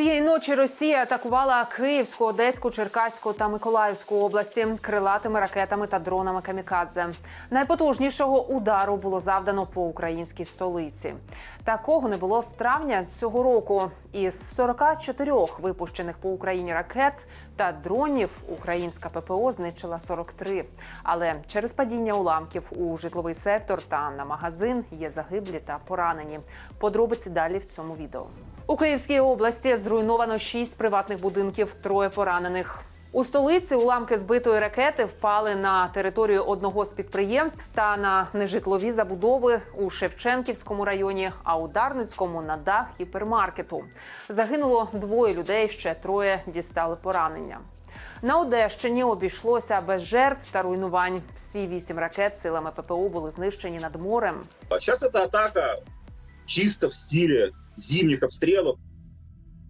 Цієї ночі Росія атакувала Київську, Одеську, Черкаську та Миколаївську області крилатими ракетами та дронами камікадзе. Найпотужнішого удару було завдано по українській столиці. Такого не було з травня цього року. Із 44 випущених по Україні ракет та дронів українська ППО знищила 43. Але через падіння уламків у житловий сектор та на магазин є загиблі та поранені. Подробиці далі в цьому відео. У Київській області зруйновано шість приватних будинків, троє поранених. У столиці уламки збитої ракети впали на територію одного з підприємств та на нежитлові забудови у Шевченківському районі, а у Дарницькому на дах гіпермаркету. Загинуло двоє людей, ще троє дістали поранення. На Одещині обійшлося без жертв та руйнувань. Всі вісім ракет силами ППО були знищені над морем. А сейчас эта атака чисто в стиле зимних обстрелов.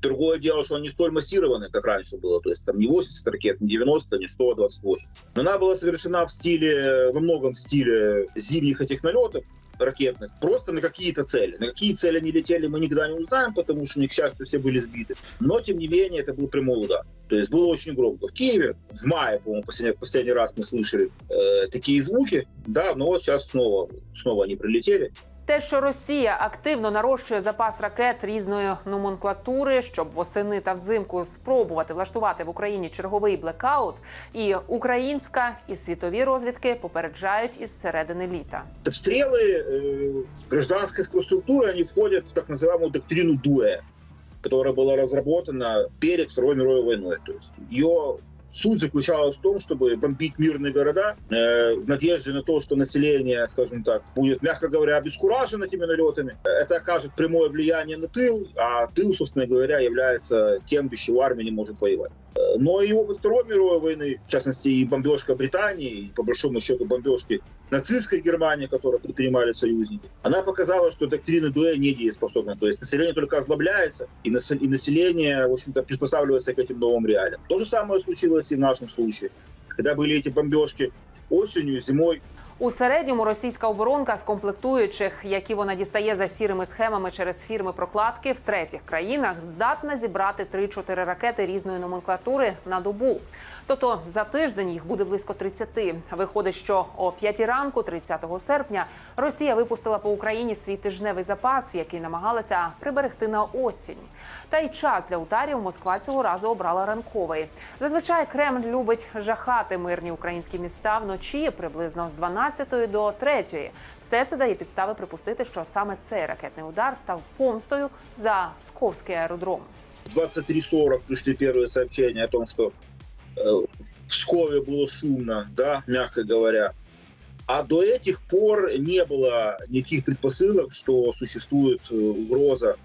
Другое дело, что они не столь массированные, как раньше было. То есть там не 80 ракет, не 90, не 128. Но она была совершена в стиле, во многом в стиле зимних этих налетов ракетных, просто на какие-то цели. На какие цели они летели, мы никогда не узнаем, потому что, к счастью, все были сбиты. Но, тем не менее, это был прямой удар. То есть было очень громко. В Киеве в мае, по-моему, последний, последний раз мы слышали э, такие звуки, да, но вот сейчас снова, снова они прилетели. Те, що Росія активно нарощує запас ракет різної номенклатури, щоб восени та взимку спробувати влаштувати в Україні черговий блекаут, і українська і світові розвідки попереджають із середини літа. Обстрелы э, гражданской инфраструктуры, они входят в так называемую доктрину ДУЭ, которая была разработана перед Второй мировой войной. То есть ее суть заключалась в том, чтобы бомбить мирные города э, в надежде на то, что население, скажем так, будет, мягко говоря, обескуражено этими налетами. Это окажет прямое влияние на тыл, а тыл, собственно говоря, является тем, без чего армия не может воевать. Но и опыт Второй мировой войны, в частности, и бомбежка Британии, и по большому счету бомбежки нацистской Германии, которую предпринимали союзники, она показала, что доктрина Дуэ недееспособна. То есть население только озлобляется, и, нас- и население, в общем-то, приспосабливается к этим новым реалиям. То же самое случилось и в нашем случае. Когда были эти бомбежки осенью, зимой, У середньому російська оборонка з комплектуючих, які вона дістає за сірими схемами через фірми прокладки в третіх країнах, здатна зібрати 3-4 ракети різної номенклатури на добу. Тобто за тиждень їх буде близько 30. Виходить, що о 5 ранку, 30 серпня, Росія випустила по Україні свій тижневий запас, який намагалася приберегти на осінь. Та й час для ударів Москва цього разу обрала ранковий. Зазвичай Кремль любить жахати мирні українські міста вночі приблизно з 12 до 3. Все це дає підстави припустити, що саме цей ракетний удар став помстою за Псковський аеродром. в 23.40 пришли первые сообщения о том, что э, в Пскове было шумно, да, мягко говоря. А до этих пор не было никаких предпосылок, что существует э, угроза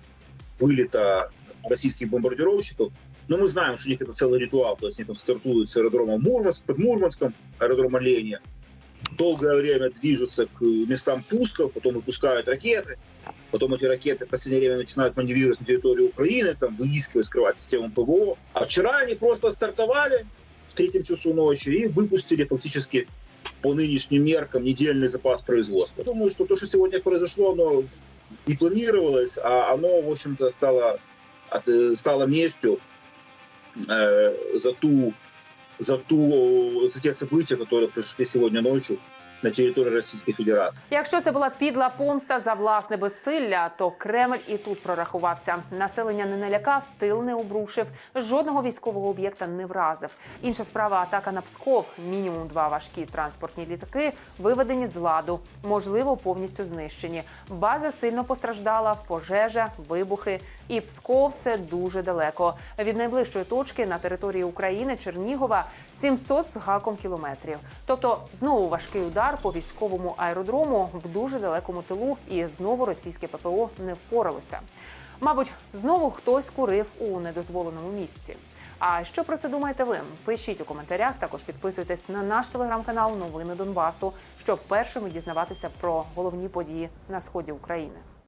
вылета российских бомбардировщиков. Но мы знаем, что у них это целый ритуал. То есть они там стартуют с аэродрома Мурманск, под Мурманском, аэродром Оленя. Долгое время движутся к местам пусков, потом выпускают ракеты. Потом эти ракеты в последнее время начинают маневрировать на территории Украины, там выискивать, скрывать систему ПВО. А вчера они просто стартовали в третьем часу ночи и выпустили фактически по нынешним меркам недельный запас производства. Думаю, что то, что сегодня произошло, оно не планировалось, а оно, в общем-то, стало, э, стало местью э, за ту за ту за те события, которые произошли сегодня ночью на территории Российской Федерации. Якщо це була підла помста за власне безсилля, то Кремль і тут прорахувався. Населення не налякав, тил не обрушив, жодного військового об'єкта не вразив. Інша справа атака на Псков. Мінімум два важкі транспортні літаки виведені з ладу, можливо, повністю знищені. База сильно постраждала, пожежа, вибухи. І Псков це дуже далеко. Від найближчої точки на території України Чернігова 700 з гаком кілометрів. Тобто знову важкий удар по військовому аеродрому в дуже далекому тилу, і знову російське ППО не впоралося. Мабуть, знову хтось курив у недозволеному місці. А що про це думаєте ви? Пишіть у коментарях. Також підписуйтесь на наш телеграм-канал Новини Донбасу, щоб першими дізнаватися про головні події на сході України.